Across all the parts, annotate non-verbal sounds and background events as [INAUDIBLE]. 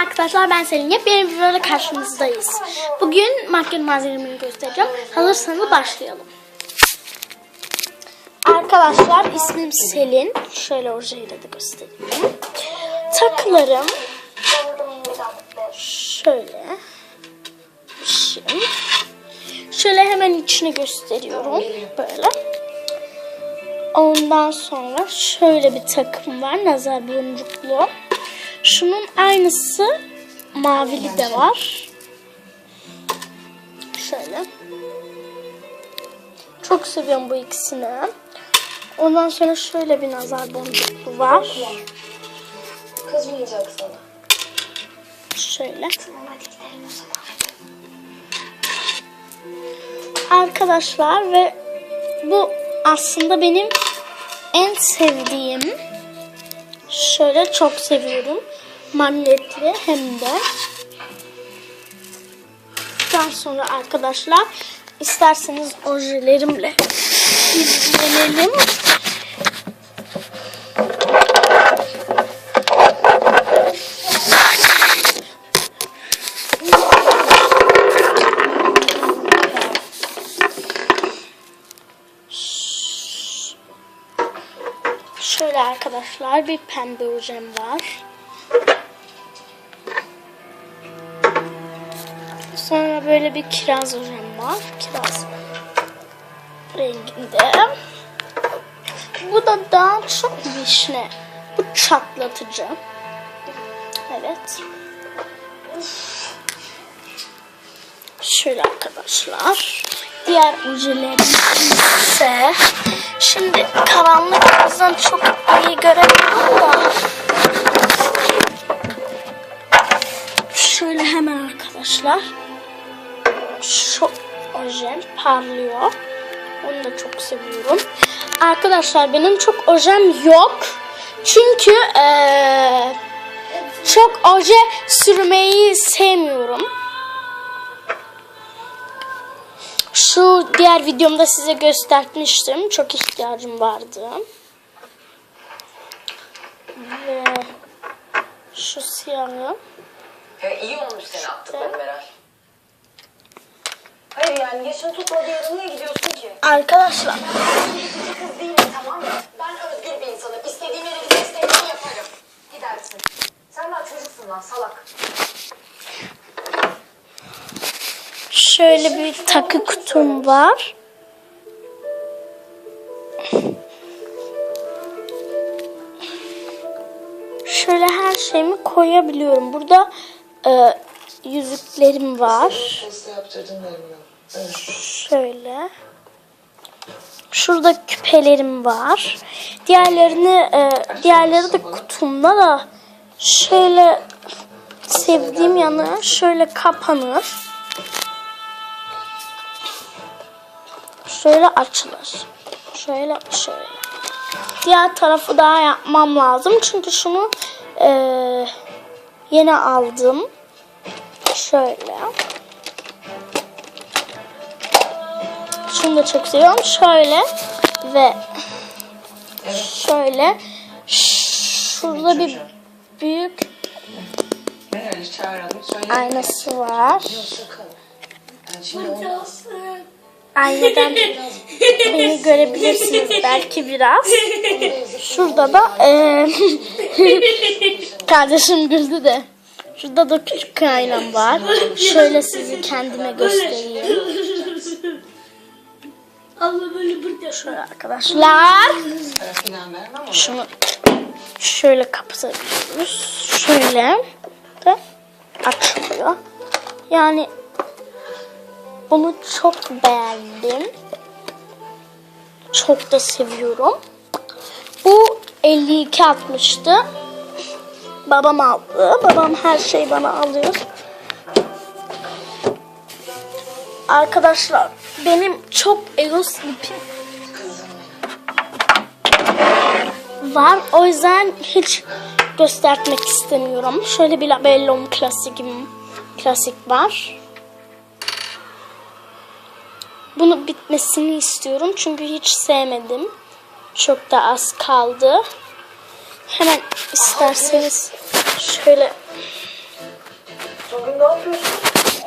arkadaşlar ben Selin. Yepyeni bir videoda karşınızdayız. Bugün makyaj malzemelerini göstereceğim. Hazırsanız başlayalım. Arkadaşlar ismim Selin. Şöyle ojeyle de göstereyim. Takılarım şöyle. Şöyle hemen içini gösteriyorum. Böyle. Ondan sonra şöyle bir takım var. Nazar boncuklu. Şunun aynısı mavili de var. Şöyle. Çok seviyorum bu ikisini. Ondan sonra şöyle bir nazar boncuklu var. Kızmayacak sana. Şöyle. Arkadaşlar ve bu aslında benim en sevdiğim şöyle çok seviyorum. Magnetli hem de. Daha sonra arkadaşlar isterseniz ojelerimle izlenelim. Arkadaşlar bir pembe ojem var. Sonra böyle bir kiraz ojem var. Kiraz renginde. Bu da daha çok vişne. Bu çatlatıcı. Evet. Şöyle arkadaşlar. Diğer ojelerim ise şimdi karanlık yüzden çok iyi göremiyorum da şöyle hemen arkadaşlar şu ojem parlıyor. Onu da çok seviyorum. Arkadaşlar benim çok ojem yok. Çünkü eee, çok oje sürmeyi sevmiyorum. Şu diğer videomda size göstermiştim. Çok ihtiyacım vardı. Ve şu siyahı. Ya iyi olmuş seni attıkları Meral. Hayır yani yaşın tutmadığı yere niye gidiyorsun ki? Arkadaşlar Kız değilim tamam mı? Ben özgür bir insanım. İstediğim yere gidip istediğimi yaparım. Gidersin. Sen daha çocuksun lan salak. Şöyle bir takı kutum var. Şöyle her şeyimi koyabiliyorum. Burada e, yüzüklerim var. Şöyle. Şurada küpelerim var. Diğerlerini e, diğerleri de kutumda da şöyle sevdiğim yanı şöyle kapanır. Şöyle açılır. Şöyle şöyle. Diğer tarafı daha yapmam lazım. Çünkü şunu e, yeni aldım. Şöyle. Şunu da çok seviyorum. Şöyle ve şöyle şurada bir büyük aynası var. Aynadan beni görebilirsiniz belki biraz. Şurada da eee [LAUGHS] kardeşim güldü de. Şurada da küçük aynam var. Şöyle sizi kendime göstereyim. Allah böyle burada. Şöyle arkadaşlar. Şunu şöyle kapatabiliyoruz. Şöyle de açılıyor. Yani bunu çok beğendim. Çok da seviyorum. Bu 52 atmıştı. Babam aldı. Babam her şeyi bana alıyor. Arkadaşlar benim çok ego slipim var. O yüzden hiç göstermek istemiyorum. Şöyle bir Labellum klasikim klasik var. Bunu bitmesini istiyorum. Çünkü hiç sevmedim. Çok da az kaldı. Hemen isterseniz şöyle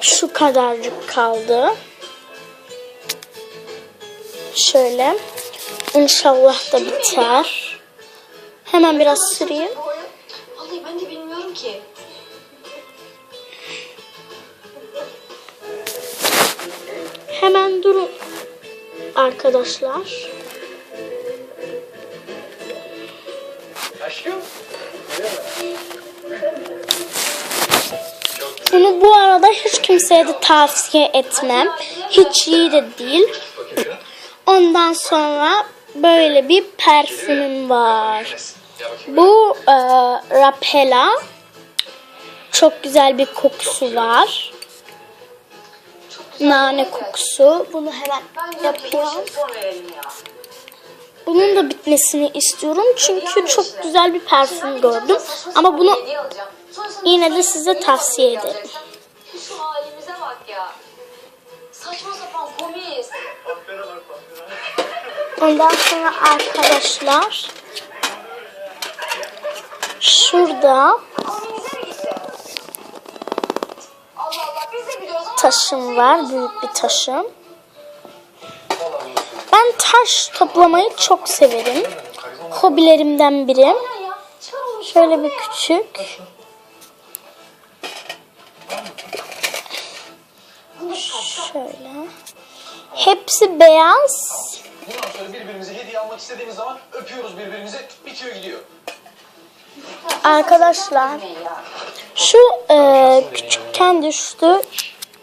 şu kadarcık kaldı. Şöyle. İnşallah da biter. Hemen biraz süreyim. Vallahi ben de bilmiyorum ki. Hemen durun arkadaşlar. Aşkım. Bunu bu arada hiç kimseye de tavsiye etmem. Hiç iyi de değil. Ondan sonra böyle bir parfümüm var. Bu e, Rapella. Çok güzel bir kokusu var. Nane kokusu. Bunu hemen yapıyorum. Bunun da bitmesini istiyorum. Çünkü çok güzel bir parfüm gördüm. Ama bunu yine de size tavsiye ederim. Ondan sonra arkadaşlar şurada taşım var. Büyük bir taşım. Ben taş toplamayı çok severim. Hobilerimden biri. Şöyle bir küçük. Şöyle. Hepsi beyaz. Bundan sonra birbirimize hediye almak istediğimiz zaman öpüyoruz birbirimize bitiyor gidiyor. Arkadaşlar şu e, küçükken düştü.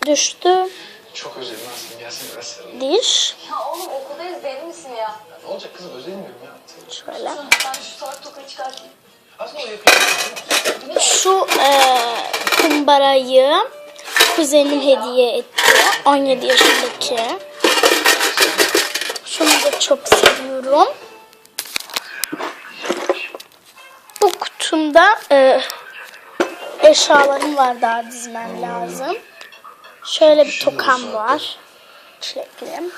Düştü Çok özledim aslında gelsin biraz sarılayım. diş. Ya oğlum okuldayız deli misin ya? Ne olacak kızım özlemiyorum ya. Şöyle. Ben şu salak tokayı çıkartayım. Aslında o yapıyor. Şu e, kumbarayı kuzenim hediye etti. 17 yaşındaki. Şunu da çok seviyorum. Bu kutumda e, eşyalarım var daha dizmem lazım. Şöyle bir tokam var. Çekelim.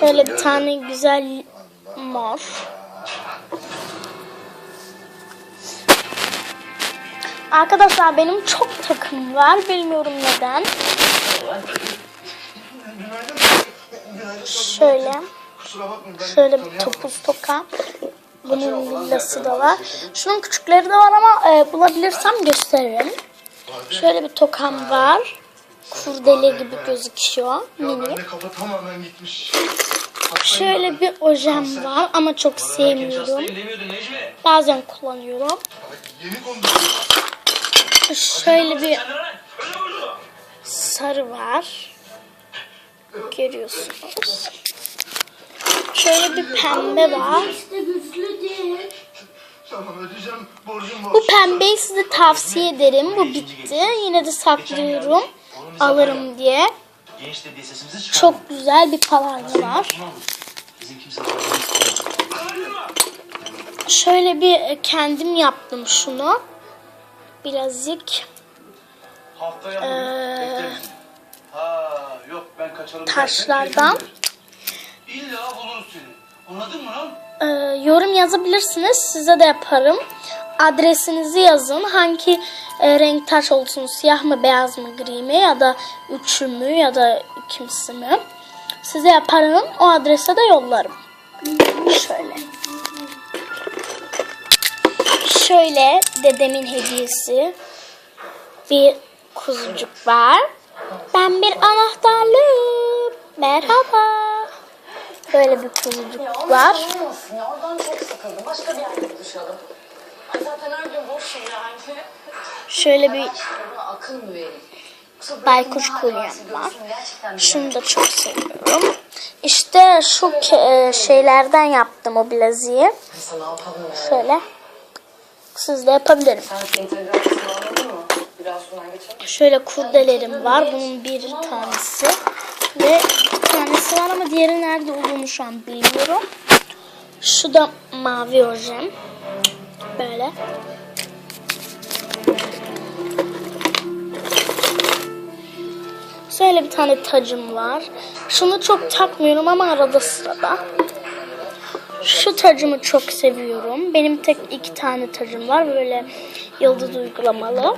Şöyle bir tane güzel mor. Arkadaşlar benim çok takım var. Bilmiyorum neden. Şöyle. Şöyle bir topuz toka. Bunun villası da var. Şunun küçükleri de var ama e, bulabilirsem gösteririm. Şöyle bir tokam var. Kurdele gibi gözüküyor. Mini. Bende kafa tamamen gitmiş. Şöyle bir ojem var ama çok sevmiyorum. Bazen kullanıyorum. Şöyle bir sarı var. Görüyorsunuz. Şöyle bir pembe var. Tamam ödeyeceğim. Borcum var. Bu pembeyi size tavsiye ederim. Bu bitti. Yine de saklıyorum. Alırım diye. Çok güzel bir palarlı var. Şöyle bir e, kendim yaptım şunu. Birazcık Haftaya Ee. Ha yok ben taşlardan İlla buluruz seni. Anladın mı lan? e, yorum yazabilirsiniz. Size de yaparım. Adresinizi yazın. Hangi e, renk taş olsun? Siyah mı, beyaz mı, gri mi ya da üçü mü ya da ikisi mi? Size yaparım. O adrese de yollarım. Şöyle. Şöyle dedemin hediyesi. Bir kuzucuk var. Ben bir anahtarlığım. Merhaba. Böyle bir kuzucuk var. Ya oradan çok sıkıldım. Başka bir yerde buluşalım. Ay zaten her gün boşum yani. Şöyle bir? Yoksa böyle baykuş varsa var. Şunu da çok seviyorum. İşte şu e, şeylerden yaptım o bileziği. Şöyle. Siz de yapabilirim. Şöyle kurdelerim var. Bunun bir tanesi. Ve bir tanesi var ama diğeri nerede olduğunu şu an bilmiyorum. Şu da mavi ojem. Böyle. Şöyle bir tane tacım var. Şunu çok takmıyorum ama arada sırada. Şu tacımı çok seviyorum. Benim tek iki tane tacım var. Böyle yıldız uygulamalı.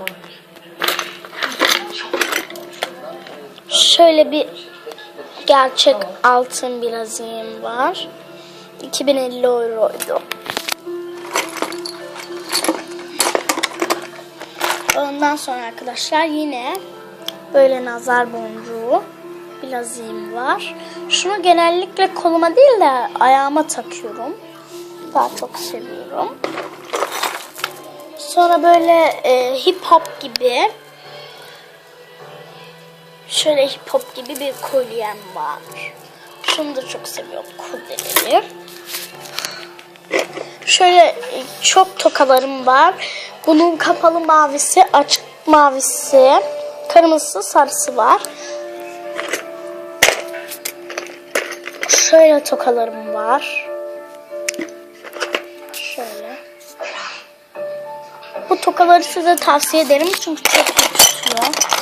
Şöyle bir gerçek altın bileziğim var. 2050 euroydu. Ondan sonra arkadaşlar yine böyle nazar boncuğu bileziğim var. Şunu genellikle koluma değil de ayağıma takıyorum. Daha çok seviyorum. Sonra böyle e, hip hop gibi şöyle hip hop gibi bir kolyem var. Şunu da çok seviyorum kurdeleri. Şöyle e, çok tokalarım var. Bunun kapalı mavisi, açık mavisi, kırmızısı, sarısı var. Şöyle tokalarım var. Şöyle. Bu tokaları size tavsiye ederim çünkü çok yakışıyor.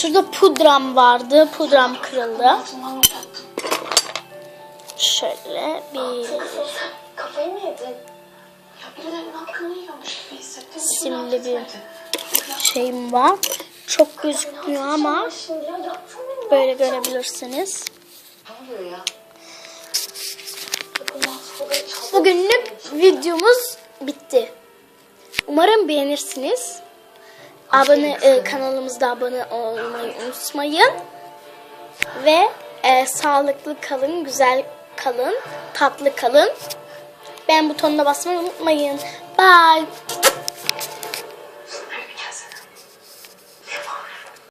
Şurada pudram vardı. Pudram kırıldı. Şöyle bir Kafayı mı yedin? Simli bir şeyim var. Çok gözükmüyor ama böyle görebilirsiniz. Bugünlük videomuz bitti. Umarım beğenirsiniz. Abone e, kanalımızda abone olmayı unutmayın. Ve e, sağlıklı kalın, güzel kalın, tatlı kalın. Beğen butonuna basmayı unutmayın. Bye.